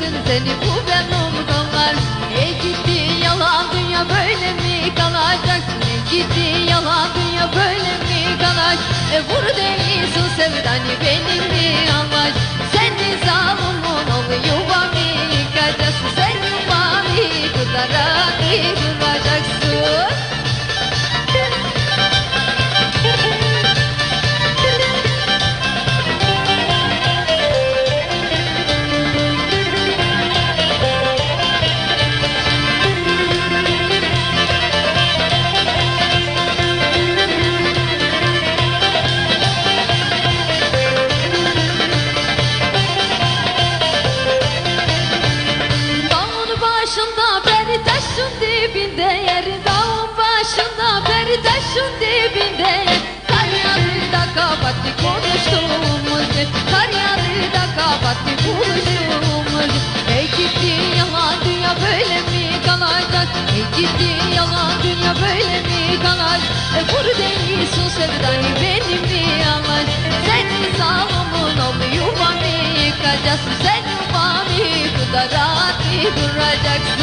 görsün seni bu benim kollar Ey gitti yalan dünya böyle mi kalacaksın? Ey gitti yalan dünya böyle mi kalacak E vur değilsin sevdani benim mi amaç. Senin zalimon taşın dibinde Kar yağdı da kapattı konuştuğumuz Kar yağdı da kapattı buluştuğumuz Ey gitti yalan dünya böyle mi kalacak Ey gitti yalan dünya böyle mi kalacak E vur değilsin sevdayı benim mi anlar Senin sağlamın ol yuvamı yıkacaksın. Sen yuvamı kırarak duracaksın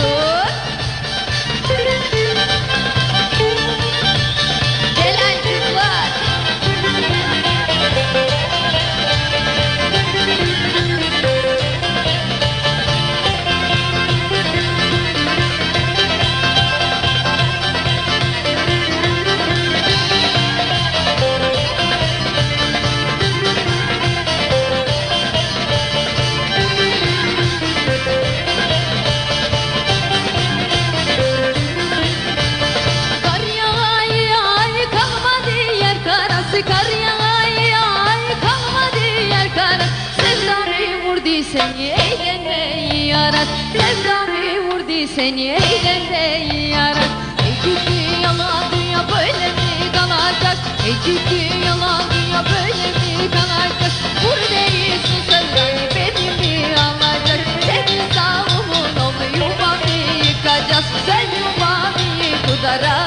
seni eğlen yarat Devrami vurdu seni eğlen yarat E ciddi yalan dünya böyle mi kalacak E ciddi yalan dünya böyle mi kalacak Vur değilsin sözleri benim mi alacak Senin savumun onu yuvamı yıkacağız? Sen yuvamı kudara